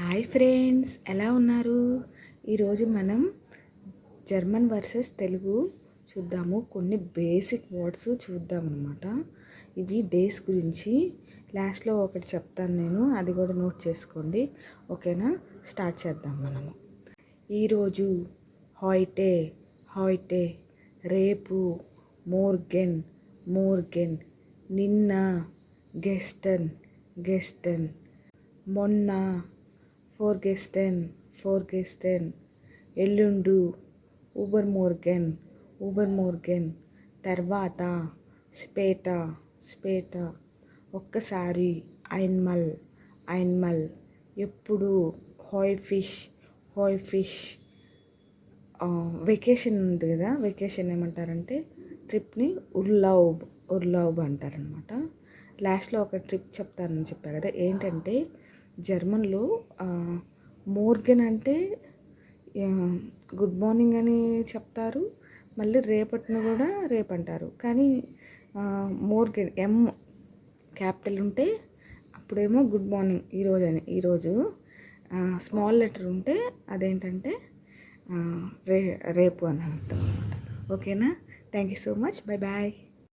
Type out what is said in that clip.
Hi friends ఎలా ఉన్నారు? ఈరోజు మనం జర్మన్ వర్సెస్ తెలుగు చూద్దాము. కొన్ని బేసిక్ వర్డ్స్ చూద్దాం అనమాట ఇవి డేస్ గురించి. లాస్ట్లో ఒకటి చెప్తాను నేను అది కూడా నోట్ చేసుకోండి. ఓకేనా? స్టార్ట్ చేద్దాం మనము. ఈరోజు హాయిటే హాయిటే రేపు మోర్గెన్ మోర్గెన్ నిన్న గెస్టన్ గెస్టన్ మొన్న ఫోర్గెస్టెన్ ఫోర్గెస్టెన్ ఎల్లుండు ఊబర్ మోర్గెన్ ఊబర్ మోర్గెన్ తర్వాత స్పేట స్పేట ఒక్కసారి ఐన్మల్ ఐన్మల్ ఎప్పుడు hi fish hi fish vacation ఉంది కదా వెకేషన్ ఏమంటారంటే ట్రిప్ని ఉర్లౌబ్ ఉర్లౌబ్ అంటారనమాట లాస్ట్లో ఒక ట్రిప్ చెప్తానని చెప్పారు కదా ఏంటంటే జర్మన్లో మోర్గెన్ అంటే గుడ్ మార్నింగ్ అని చెప్తారు మళ్ళీ రేపటిని కూడా రేపు అంటారు కానీ మోర్గెన్ ఎం క్యాపిటల్ ఉంటే అప్పుడేమో గుడ్ మార్నింగ్ ఈరోజు అని ఈరోజు స్మాల్ లెటర్ ఉంటే అదేంటంటే రే రేపు అని అర్థం ఓకేనా? Thank you so much. Bye bye.